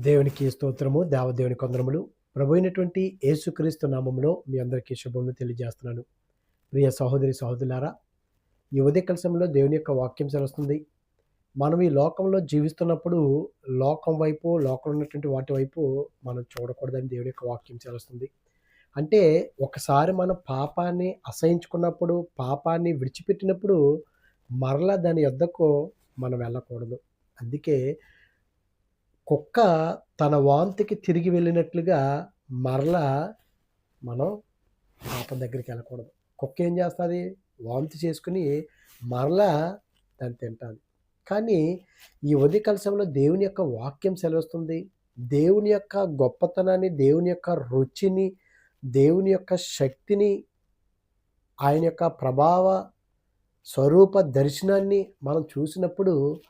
దేవునికి స్తోత్రము దేవదేవుని కొందరములు. ప్రభు అయినటువంటి యేసుక్రీస్తు నామములో మీ అందరికీ శుభములు తెలియజేస్తున్నాను. ప్రియ సహోదరి సహోదరులారా ఈ ఉదయ సమయంలో దేవుని యొక్క వాక్యం సెలవుస్తుంది. మనం ఈ లోకంలో జీవిస్తున్నప్పుడు లోకం వైపు లోకంలో ఉన్నటువంటి వాటి వైపు మనం చూడకూడదని దేవుని యొక్క వాక్యం సెలవుస్తుంది. అంటే ఒకసారి మనం పాపాన్ని అసహించుకున్నప్పుడు పాపాన్ని విడిచిపెట్టినప్పుడు మరలా దాని యొద్దకు మనం వెళ్ళకూడదు. అందుకే కుక్క తన వాంతికి తిరిగి వెళ్ళినట్లుగా మరలా మనం పాపం దగ్గరికి వెళ్ళకూడదు. కుక్క ఏం చేస్తుంది? వాంతి చేసుకుని మరలా దాన్ని తింటుంది. కానీ ఈ ఉదయ కలశంలో దేవుని యొక్క వాక్యం సెలవుస్తుంది. దేవుని యొక్క గొప్పతనాన్ని దేవుని యొక్క రుచిని దేవుని యొక్క శక్తిని ఆయన యొక్క ప్రభావ స్వరూప దర్శనాన్ని మనం చూసినప్పుడు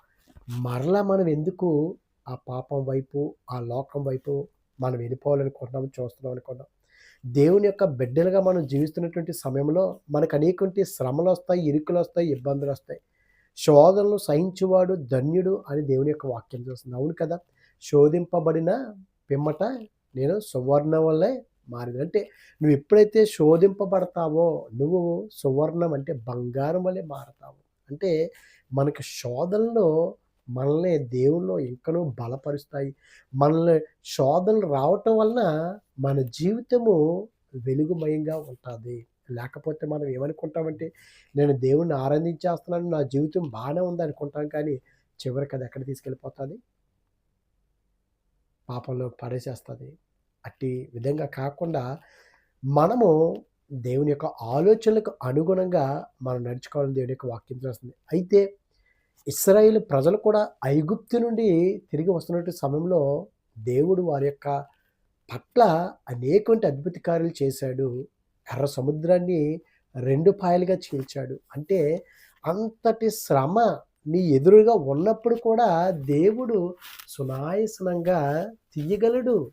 మరలా మనం ఎందుకు ఆ పాపం వైపు ఆ లోకం వైపు మనం వెళ్ళిపోవాలనుకుంటున్నాం చూస్తున్నాం అనుకుంటాం దేవుని యొక్క బిడ్డలుగా మనం జీవిస్తున్నటువంటి సమయంలో మనకు అనేటువంటి శ్రమలు వస్తాయి ఇరుకులు వస్తాయి ఇబ్బందులు వస్తాయి శోధనలు సహించువాడు ధన్యుడు అని దేవుని యొక్క వాక్యం చూస్తుంది. అవును కదా? శోధింపబడిన పిమ్మట నేను సువర్ణ వల్లే మారింది అంటే నువ్వు ఎప్పుడైతే శోధింపబడతావో నువ్వు సువర్ణం అంటే బంగారం వల్లే మారతావు. అంటే మనకి శోధనలో మనల్ని దేవుళ్ళు ఇంకనూ బలపరుస్తాయి. మనల్ని శోధనలు రావటం వలన మన జీవితము వెలుగుమయంగా ఉంటుంది. లేకపోతే మనం ఏమనుకుంటామంటే నేను దేవుణ్ణి ఆరాధించేస్తున్నాను నా జీవితం బాగానే ఉంది అనుకుంటాం కానీ చివరికి అది ఎక్కడ తీసుకెళ్ళిపోతుంది? పాపంలో పడేసేస్తుంది. అట్టి విధంగా కాకుండా మనము దేవుని యొక్క ఆలోచనలకు అనుగుణంగా మనం నడుచుకోవాలని దేవుని యొక్క వాక్యం చేస్తుంది. అయితే ఇస్రాయేల్ ప్రజలు కూడా ఐగుప్తి నుండి తిరిగి వస్తున్నటువంటి సమయంలో దేవుడు వారి యొక్క పట్ల అనేకటువంటి అద్భుత కార్యాలు చేశాడు. ఎర్ర సముద్రాన్ని రెండు పాయలుగా చీల్చాడు. అంటే అంతటి శ్రమ నీ ఎదురుగా ఉన్నప్పుడు కూడా దేవుడు సునాయసనంగా తీయగలడు.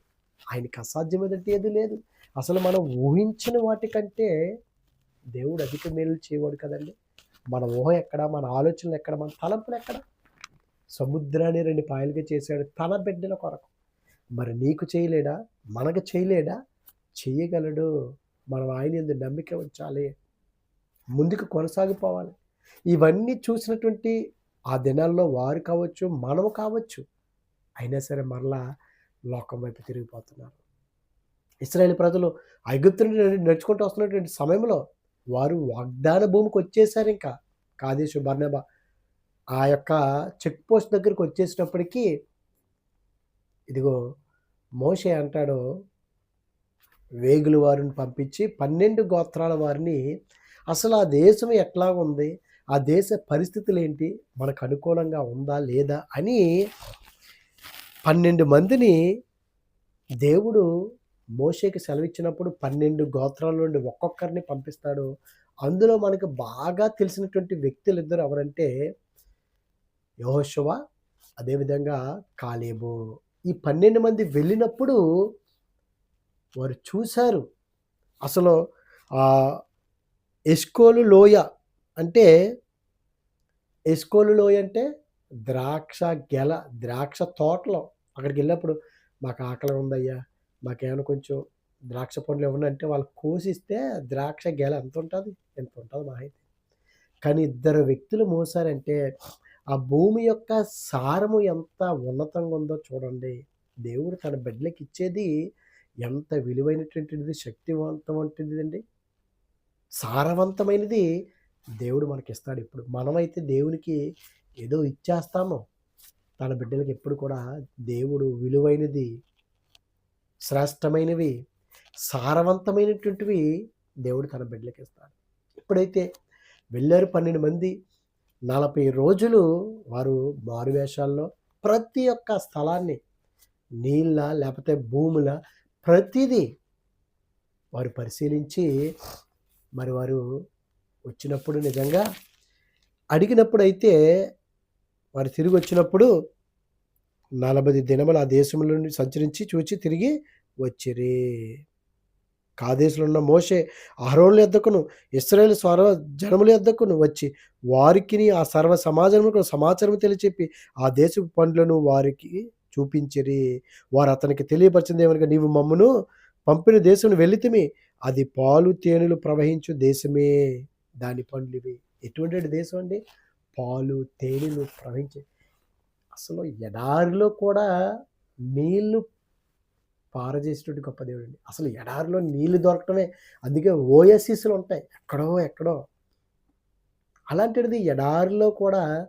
ఆయనకి అసాధ్యమైనట్టు ఏది లేదు. అసలు మనం ఊహించిన వాటికంటే దేవుడు అధిక మేలు చేయవాడు కదండి. మన ఊహ ఎక్కడ మన ఆలోచనలు ఎక్కడ మన తలంపులు ఎక్కడ? సముద్రాన్ని రెండు పాయలుగా చేశాడు తన బిడ్డల కొరకు. మరి నీకు చేయలేడా? మనకు చేయలేడా? చేయగలడు. మనం ఆయన ఎందుకు నమ్మిక ఉంచాలి. ముందుకు కొనసాగిపోవాలి. ఇవన్నీ చూసినటువంటి ఆ దినాల్లో వారు కావచ్చు మనము కావచ్చు అయినా సరే మరలా లోకం వైపు తిరిగిపోతున్నారు. ఇస్రాయేల్ ప్రజలు ఐగుప్తు నుండి నడుచుకుంటూ వస్తున్నటువంటి సమయంలో వారు వాగ్దాన భూమికి వచ్చేసారు ఇంకా కాదేశు బర్నబా. ఆ యొక్క చెక్ పోస్ట్ దగ్గరికి వచ్చేసినప్పటికీ ఇదిగో మోషే అంటాడు వేగుల వారిని పంపించి పన్నెండు గోత్రాల వారిని అసలు ఆ దేశం ఎట్లా ఉంది? ఆ దేశ పరిస్థితులు ఏంటి మనకు అనుకూలంగా ఉందా లేదా? అని పన్నెండు మందిని దేవుడు మోషేకి సెలవిచ్చినప్పుడు పన్నెండు గోత్రాల నుండి ఒక్కొక్కరిని పంపిస్తాడు. అందులో మనకు బాగా తెలిసినటువంటి వ్యక్తులు ఇద్దరు ఎవరంటే యహోశవ అదేవిధంగా కాలేబు. ఈ పన్నెండు మంది వెళ్ళినప్పుడు వారు చూశారు. అసలు ఎస్కోలు లోయ అంటే ఎస్కోలు లోయ అంటే ద్రాక్ష గెల ద్రాక్ష తోటలో అక్కడికి వెళ్ళినప్పుడు మాకు ఆకలి ఉందయ్యా. మాకేమైనా కొంచెం ద్రాక్ష పండ్లు ఏమన్నా అంటే వాళ్ళు కోసిస్తే ద్రాక్ష గెల ఎంత ఉంటుంది? ఎంత ఉంటుంది మా అయితే. కానీ ఇద్దరు వ్యక్తులు మోసారంటే ఆ భూమి యొక్క సారము ఎంత ఉన్నతంగా ఉందో చూడండి. దేవుడు తన బిడ్డలకి ఇచ్చేది ఎంత విలువైనటువంటిది శక్తివంతమైనది అండి సారవంతమైనది దేవుడు మనకి ఇస్తాడు ఇప్పుడు మనమైతే దేవునికి ఏదో ఇచ్చేస్తాము. తన బిడ్డలకి ఎప్పుడు కూడా దేవుడు విలువైనది శ్రేష్టమైనవి సారవంతమైనటువంటివి దేవుడు తన బిడ్డలకి ఇస్తాడు. ఇప్పుడైతే వెళ్ళారు పన్నెండు మంది నలభై రోజులు వారు మారువేషాల్లో ప్రతి ఒక్క స్థలాన్ని నీళ్ళ లేకపోతే భూముల ప్రతిదీ వారు పరిశీలించి మరి వారు వచ్చినప్పుడు నిజంగా అడిగినప్పుడు అయితే వారు తిరిగి వచ్చినప్పుడు నలభై దినములు ఆ దేశంలో సంచరించి చూచి తిరిగి వచ్చిరి. కాదేశంలో ఉన్న మోషే అహరోన్ల ఎద్దకును ఇస్రాయేల్ స్వర జనముల ఎద్దకును వచ్చి వారికి ఆ సర్వ సమాజములకు సమాచారం తెలియచెప్పి ఆ దేశపు పండ్లను వారికి చూపించిరి. వారు అతనికి తెలియపరిచింది ఏమనగా నీవు మమ్మను పంపిన దేశం వెళితిమి అది పాలు తేనెలు ప్రవహించు దేశమే దాని పండ్లు ఇవి. ఎటువంటి దేశం అండి? పాలు తేనెలు ప్రవహించే అసలు ఎడారిలో కూడా నీళ్ళు పారజేసేటువంటి గొప్ప దేవుడు అండి అసలు ఎడారిలో నీళ్ళు దొరకటమే అందుకే ఓఎస్సీస్లు ఉంటాయి ఎక్కడో ఎక్కడో. అలాంటిది ఎడారిలో కూడా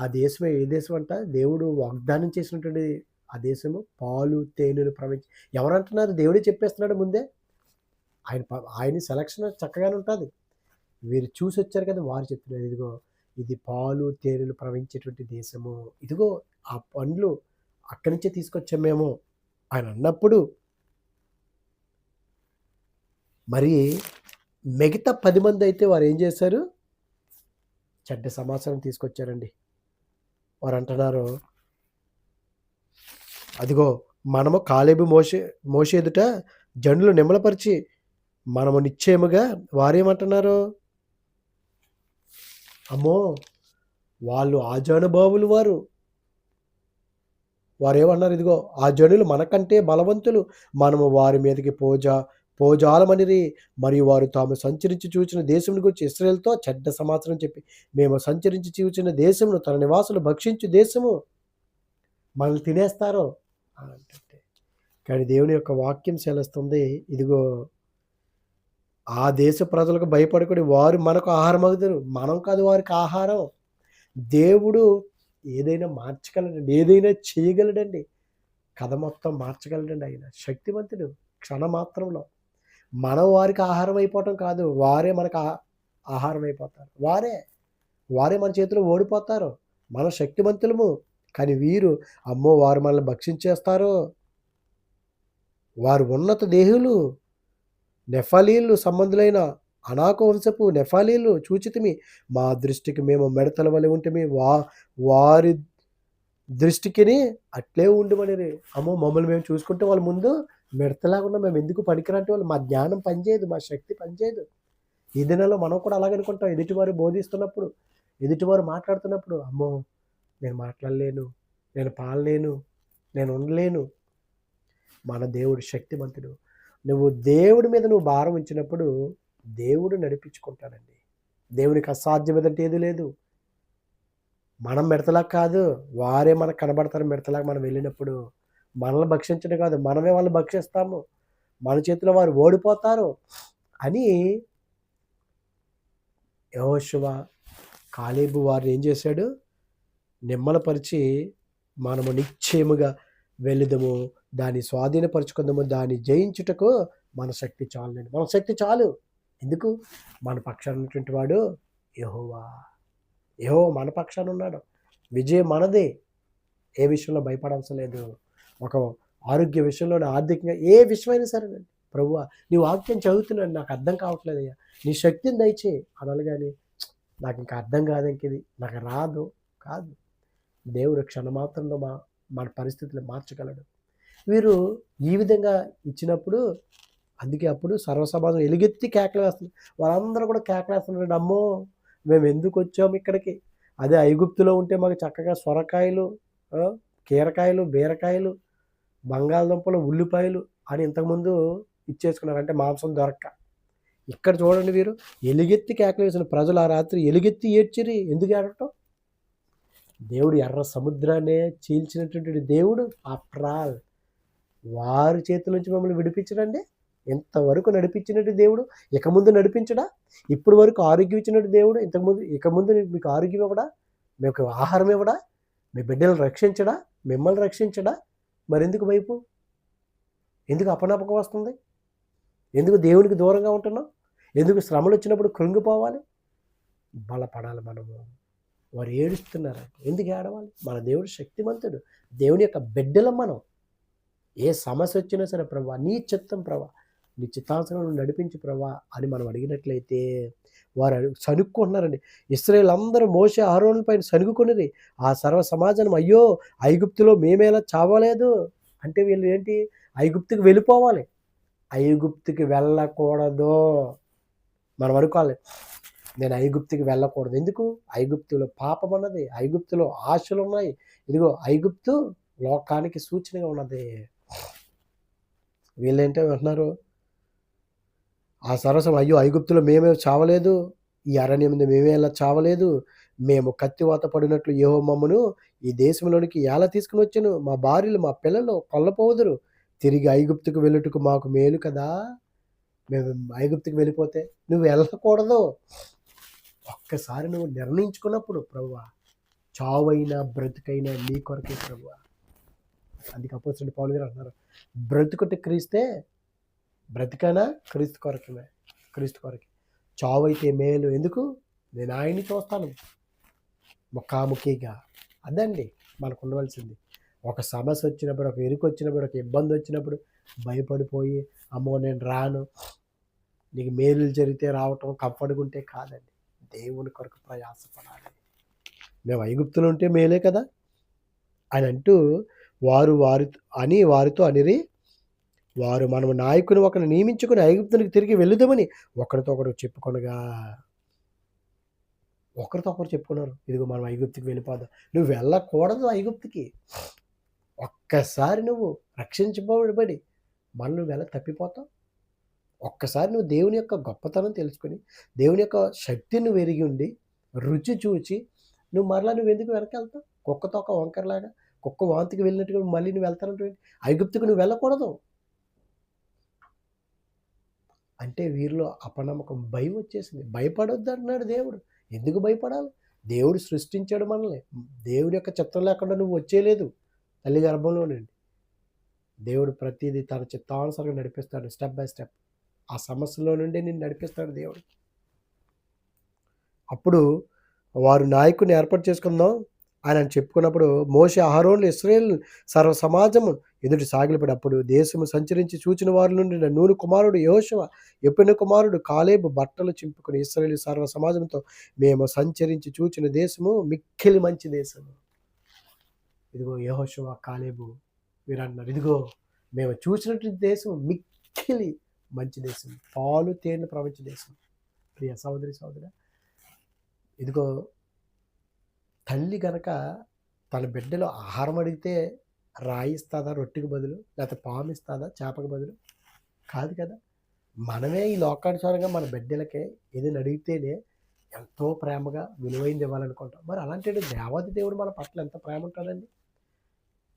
ఆ దేశమే ఏ దేశం అంట? దేవుడు వాగ్దానం చేసినటువంటి ఆ దేశము పాలు తేనెలు ప్రవహించి. ఎవరంటున్నారు? దేవుడే చెప్పేస్తున్నాడు ముందే. ఆయన ప- ఆయన సెలక్షన్ చక్కగానే ఉంటుంది. వీరు చూసి వచ్చారు కదా వారు చెప్తున్నారు ఇదిగో ఇది పాలు తేనెలు ప్రవహించేటువంటి దేశము. ఇదిగో ఆ పండ్లు అక్కడి నుంచే తీసుకొచ్చాం మేము ఆయన అన్నప్పుడు మరి మిగతా పది మంది అయితే వారు ఏం చేశారు? చెడ్డ సమాచారం తీసుకొచ్చారండి. వారు అంటున్నారు అదిగో మనము కాలేబు మోసే మోసేదుట జండ్లు నిమ్మలపరిచి మనము నిశ్చయముగా వారేమంటున్నారు? అమ్మో వాళ్ళు ఆజానుభావులు వారు వారు. ఏమన్నారు ఇదిగో ఆ జనులు మనకంటే బలవంతులు. మనము వారి మీదకి పోజ పోజాలమనిరి. మరియు వారు తాము సంచరించి చూచిన దేశం గురించి ఇస్రాయేల్తో చెడ్డ సమాచారం చెప్పి మేము సంచరించి చూచిన దేశమును తన నివాసులు భక్షించు దేశము మనల్ని తినేస్తారు అంటే కానీ దేవుని యొక్క వాక్యం సెలస్తుంది ఇదిగో ఆ దేశ ప్రజలకు భయపడకూడదు వారు మనకు ఆహారం అవుతారు మనం కాదు వారికి ఆహారం. దేవుడు ఏదైనా మార్చగలడండి. ఏదైనా చేయగలడండి. కథ మొత్తం మార్చగలడండి ఆయన. శక్తివంతుడు క్షణమాత్రంలో మనం వారికి ఆహారం అయిపోవటం కాదు. వారే మనకు ఆ- ఆహారం అయిపోతారు. వారే. వారే మన చేతిలో ఓడిపోతారు. మన శక్తివంతులము. కానీ వీరు అమ్మో వారు మనల్ని భక్షించేస్తారు. వారు ఉన్నత దేహులు. నెఫాలీలు సంబంధులైన అనాక వంశపు నెఫాలీలు చూచితిమి. మా దృష్టికి మేము మెడతల వలె ఉంటమి. వా వారి దృష్టికిని అట్లే ఉండమని అమ్మో మమ్మల్ని మేము చూసుకుంటే వాళ్ళ ముందు మిడతలాగున్నా మేము ఎందుకు పనికిరంటే వాళ్ళు? మా జ్ఞానం పనిచేయదు మా శక్తి పనిచేయదు. ఈ దినాల్లో మనం కూడా అలాగనుకుంటాం ఎదుటివారు బోధిస్తున్నప్పుడు ఎదుటివారు మాట్లాడుతున్నప్పుడు అమ్మో నేను మాట్లాడలేను నేను పాలలేను నేను ఉండలేను. మన దేవుడు శక్తిమంతుడు. నువ్వు దేవుడి మీద నువ్వు భారం ఉంచినప్పుడు దేవుడు నడిపించుకుంటాడండి. దేవునికి అసాధ్యమైనట్టు ఏది లేదు. మనం మిడతలా కాదు వారే మనకు కనబడతారు మిడతలాగా మనం వెళ్ళినప్పుడు. మనల్ని భక్షించడం కాదు మనమే వాళ్ళని భక్షిస్తాము. మన చేతిలో వారు ఓడిపోతారు అని యహోశివ కాలేబు వారిని ఏం చేశాడు? నిమ్మలపరిచి మనము నిశ్చయముగా వెళ్ళుదము. దాన్ని స్వాధీనపరుచుకుందాము. దాన్ని జయించుటకు మన శక్తి చాలండి. మన శక్తి చాలు. ఎందుకు? మన పక్షాన ఉన్నటువంటి వాడు యహోవా. యహో మన పక్షాన ఉన్నాడు. విజయం మనదే. ఏ విషయంలో భయపడాల్సిన లేదు ఒక ఆరోగ్య విషయంలో ఆర్థికంగా ఏ విషయమైనా సరేనండి ప్రభు నీ వాక్యం చదువుతున్నాను. నాకు అర్థం కావట్లేదయ్యా. నీ శక్తిని దయచే అనాలి కానీ నాకు ఇంకా అర్థం కాదు ఇంక ఇది. నాకు రాదు. కాదు. దేవుడు క్షణమాత్రంలో మా మన పరిస్థితులు మార్చగలడు. వీరు ఈ విధంగా ఇచ్చినప్పుడు అందుకే అప్పుడు సర్వసమాజం ఎలుగెత్తి కేకలు వేస్తున్నారు వాళ్ళందరూ కూడా కేకలు వేస్తున్నారు. అమ్మో మేము ఎందుకు వచ్చాము ఇక్కడికి? అదే ఐగుప్తులో ఉంటే మాకు చక్కగా సొరకాయలు కీరకాయలు బీరకాయలు బంగాళదుంపలు ఉల్లిపాయలు అని ఇంతకుముందు ఇచ్చేసుకున్నారు. అంటే మాంసం దొరక్క. ఇక్కడ చూడండి వీరు. ఎలుగెత్తి కేకలు వేసిన ప్రజలు ఆ రాత్రి ఎలుగెత్తి ఏడ్చిరి. ఎందుకు ఏడటం దేవుడు ఎర్ర సముద్రాన్నే చీల్చినటువంటి దేవుడు ఆఫ్టర్ ఆల్ వారి చేతుల నుంచి మమ్మల్ని విడిపించడండి. ఇంతవరకు నడిపించినట్టు దేవుడు ఇక ముందు నడిపించడా? ఇప్పుడు వరకు ఆరోగ్యం ఇచ్చినట్టు దేవుడు ఇంతకుముందు ఇక ముందు మీకు ఆరోగ్యం ఇవ్వడా? మీకు ఆహారం ఇవ్వడా? మీ బిడ్డలను రక్షించడా? మిమ్మల్ని రక్షించడా? మరెందుకు వైపు? ఎందుకు అపనపకం వస్తుంది? ఎందుకు దేవునికి దూరంగా ఉంటున్నాం? ఎందుకు శ్రమలు వచ్చినప్పుడు కృంగిపోవాలి? బలపడాలి మనము. వారు ఏడుస్తున్నారు. ఎందుకు ఏడవాలి? మన దేవుడు శక్తిమంతుడు దేవుని యొక్క బిడ్డలం మనం. ఏ సమస్య వచ్చినా సరే ప్రభా నీ చిత్తం ప్రభా నీ చిత్తాంశంలో నడిపించి ప్రభా అని మనం అడిగినట్లయితే వారు సనుక్కుంటున్నారండి ఇస్రాయేల్ అందరూ మోసే ఆరోహణ పైన సనుగుకున్నది ఆ సర్వ సమాజం అయ్యో ఐగుప్తులో మేమేలా చావలేదు. అంటే వీళ్ళు ఏంటి? ఐగుప్తుకి వెళ్ళిపోవాలి. ఐగుప్తుకి వెళ్ళకూడదు. మనం అనుకోవాలి. నేను ఐగుప్తికి వెళ్ళకూడదు. ఎందుకు? ఐగుప్తులో పాపం ఉన్నది. ఐగుప్తులో ఆశలు ఉన్నాయి. ఇదిగో ఐగుప్తు లోకానికి సూచనగా ఉన్నది. వీళ్ళేంటో అంటున్నారు ఆ సరసం అయ్యో ఐగుప్తులో మేమే చావలేదు. ఈ అరణ్యం మీద మేమే అలా చావలేదు. మేము కత్తివాత పడినట్లు ఏహో మమ్మను ఈ దేశంలోనికి ఎలా తీసుకుని వచ్చాను? మా భార్యలు మా పిల్లలు కొల్లపోదురు. తిరిగి ఐగుప్తుకు వెళ్ళుటకు మాకు మేలు కదా? మేము ఐగుప్తుకు వెళ్ళిపోతే నువ్వు వెళ్ళకూడదు. ఒక్కసారి నువ్వు నిర్ణయించుకున్నప్పుడు ప్రభు చావైనా బ్రతుకైనా నీ కొరకే ప్రభు అందుకే అపోజిట్ పౌలు గారు అంటున్నారు బ్రతుకుట క్రీస్తే బ్రతికైనా? క్రీస్తు కొరకమే క్రీస్తు కొరకే. చావైతే మేలు. ఎందుకు? నేను ఆయన్ని చూస్తాను. ముఖాముఖిగా. అదండి మనకు ఉండవలసింది. ఒక సమస్య వచ్చినప్పుడు ఒక ఎరుకు వచ్చినప్పుడు ఒక ఇబ్బంది వచ్చినప్పుడు భయపడిపోయి అమ్మో నేను రాను. నీకు మేలు జరిగితే రావటం కంఫర్ట్గా ఉంటే కాదండి. దేవుని కొరకు ప్రయాసపడాలి. మేము ఐగుప్తులు ఉంటే మేలే కదా? అని అంటూ వారు వారి అని వారితో అనిరి వారు మనము నాయకుని ఒకరిని నియమించుకుని ఐగుప్తునికి తిరిగి వెళుదామని ఒకరితో ఒకరు చెప్పుకొనగా ఒకరితో ఒకరు చెప్పుకున్నారు. ఇదిగో మనం ఐగుప్తికి వెళ్ళిపోదాం. నువ్వు వెళ్ళకూడదు ఐగుప్తికి. ఒక్కసారి నువ్వు రక్షించబడి మనం నువ్వు వెళ్ళ తప్పిపోతావు. ఒక్కసారి నువ్వు దేవుని యొక్క గొప్పతనం తెలుసుకొని దేవుని యొక్క శక్తిని వెరిగి ఉండి రుచి చూచి నువ్వు మరలా నువ్వు ఎందుకు వెనకెళ్తావు కుక్కతో ఒక వంకరలాగా కుక్క వాంతికి వెళ్ళినట్టుగా మళ్ళీ నువ్వు వెళ్తానంటే ఐగుప్తుకు నువ్వు వెళ్ళకూడదు. అంటే వీరిలో అపనమ్మకం భయం వచ్చేసింది. భయపడొద్దు అంటున్నాడు దేవుడు. ఎందుకు భయపడాలి? దేవుడు సృష్టించాడు మనల్ని. దేవుడి యొక్క చిత్తం లేకుండా నువ్వు వచ్చేయలేదు తల్లి గర్భంలోనండి దేవుడు ప్రతిదీ తన చిత్తానుసారంగా నడిపిస్తాడు స్టెప్ బై స్టెప్. ఆ సమస్యలో నుండి నేను నడిపిస్తాడు దేవుడు. అప్పుడు వారు నాయకుని ఏర్పాటు చేసుకుందాం. ఆయన చెప్పుకున్నప్పుడు మోస అహరోన్లు ఇస్రాయేల్ సర్వ సమాజము ఎదుటి సాగిలిపడప్పుడు దేశము సంచరించి చూచిన వారి నుండి నూనె కుమారుడు యోశవ ఎప్పిన కుమారుడు కాలేబు బట్టలు చింపుకుని ఇస్రాయేల్ సర్వ సమాజంతో మేము సంచరించి చూచిన దేశము మిక్కిలి మంచి దేశము. ఇదిగో యహోశవ కాలేబు మీరు అన్నారు ఇదిగో మేము చూసినటువంటి దేశం మిక్కిలి మంచి దేశం. పాలు తేనె ప్రపంచ దేశం. ప్రియ సహోదరి సహోదర ఇదిగో తల్లి గనక తన బిడ్డలో ఆహారం అడిగితే రాయి ఇస్తుందా రొట్టెకి బదులు లేకపోతే పాము ఇస్తుందా చేపకి బదులు? కాదు కదా. మనమే ఈ లోకానుసారంగా మన బిడ్డలకే ఏదైనా అడిగితేనే ఎంతో ప్రేమగా విలువైంది ఇవ్వాలనుకుంటాం. మరి అలాంటి దేవాది దేవుడు మన పట్ల ఎంత ప్రేమ ఉంటుందండి?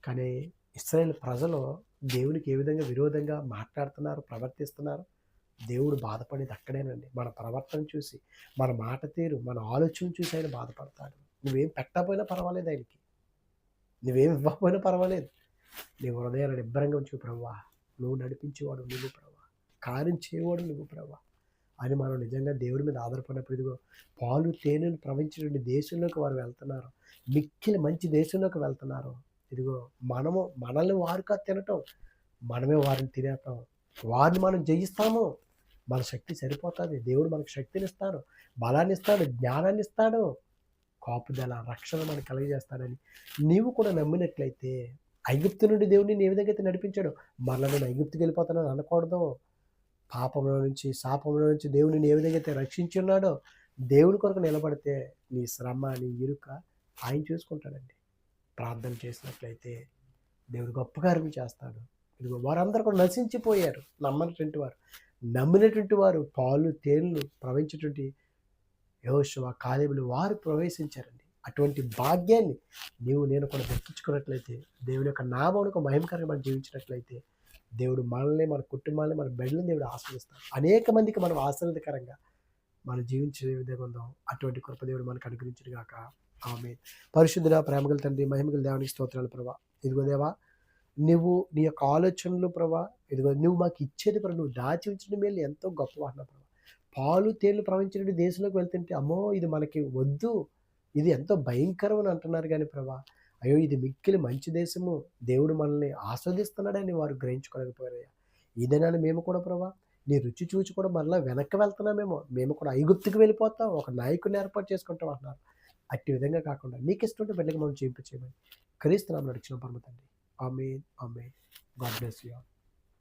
కానీ ఇస్రాయేల్ ప్రజలు దేవునికి ఏ విధంగా విరోధంగా మాట్లాడుతున్నారు ప్రవర్తిస్తున్నారు? దేవుడు బాధపడేది అక్కడేనండి. మన ప్రవర్తన చూసి మన మాట తీరు మన ఆలోచన చూసి ఆయన బాధపడతాడు. నువ్వేం పెట్టకపోయినా పర్వాలేదు ఆయనకి. నువ్వేం ఇవ్వకపోయినా పర్వాలేదు. నీ హృదయాన్ని నిబ్బరంగా ఉంచు ప్రవ్వా. నువ్వు నడిపించేవాడు నువ్వు ప్రవ్వా. కార్యం చేయవాడు నువ్వు ప్రవ్వా. అని మనం నిజంగా దేవుడి మీద ఆధారపడినప్పుడు ఇదిగో పాలు తేనెను ప్రవహించినటువంటి దేశంలోకి వారు వెళ్తున్నారు. మిక్కిలి మంచి దేశంలోకి వెళ్తున్నారు. ఇదిగో మనము మనల్ని వారుగా తినటం మనమే వారిని తినేటం వారిని మనం జయిస్తాము. మన శక్తి సరిపోతుంది. దేవుడు మనకు శక్తిని ఇస్తాడు బలాన్ని ఇస్తాడు జ్ఞానాన్ని ఇస్తాడు కాపుదల రక్షణ మనకు కలిగజేస్తాడని నీవు కూడా నమ్మినట్లయితే ఐగుప్తు నుండి దేవుడిని ఏ విధంగా అయితే నడిపించాడు మరలా నేను ఐగుప్తుకి వెళ్ళిపోతానని అనకూడదు. పాపంలో నుంచి శాపంలో నుంచి దేవుడిని ఏ విధంగా అయితే రక్షించి ఉన్నాడో దేవుని కొరకు నిలబడితే నీ శ్రమ నీ ఇరుక ఆయన చూసుకుంటాడండి. ప్రార్థన చేసినట్లయితే దేవుడు గొప్ప కార్యం చేస్తాడు. ఇదిగో వారందరూ కూడా నశించిపోయారు. నమ్మనటువంటి వారు నమ్మినటువంటి వారు పాలు తేనెలు ప్రవహించేటువంటి యోశవ కాలేబులు వారు ప్రవేశించారండి. అటువంటి భాగ్యాన్ని నీవు నేను కూడా దక్కించుకున్నట్లయితే దేవుని యొక్క నామమునకు మహిమకరంగా మనం జీవించినట్లయితే దేవుడు మనల్ని మన కుటుంబాన్ని మన బిడ్డలను దేవుడు ఆశ్రయిస్తాడు అనేక మందికి మనం ఆశ్రదకరంగా మనం జీవించే విధంగా ఉందాం. అటువంటి కృపదేవుడు మనకు అనుగ్రహించిన గాక. ఆమె పరిశుద్ధుల ప్రేమగల తండ్రి మహిమగల దేవునికి స్తోత్రాలు ప్రభా. ఇదిగో దేవా నువ్వు నీ యొక్క ఆలోచనలు ప్రభా ఇదిగో నువ్వు మాకు ఇచ్చేది ప్రభు నువ్వు దాచి ఉంచిన మేలు ఎంతో గొప్ప వాహన ప్రభా. పాలు తేళ్ళు ప్రవహించినట్టు దేశంలోకి వెళ్తుంటే అమ్మో ఇది మనకి వద్దు ఇది ఎంతో భయంకరం అని అంటున్నారు కానీ ప్రభా అయ్యో ఇది మిక్కిలి మంచి దేశము దేవుడు మనల్ని ఆస్వాదిస్తున్నాడని వారు గ్రహించుకోలేకపోయారయ్యా. ఇదేనా మేము కూడా ప్రభా నీ రుచి చూచి కూడా మళ్ళీ వెనక్కి వెళ్తున్నామేమో. మేము కూడా ఐగుప్తుకి వెళ్ళిపోతాం ఒక నాయకుని ఏర్పాటు చేసుకుంటాం అంటున్నారు. అట్టి విధంగా కాకుండా నీకు ఇష్టం బిడ్డకి మనం చేయించేయమని క్రీస్తు నామం నడిచిన పరమతండి ఆమె ఆమె గాడ్ బ్లెస్ యూ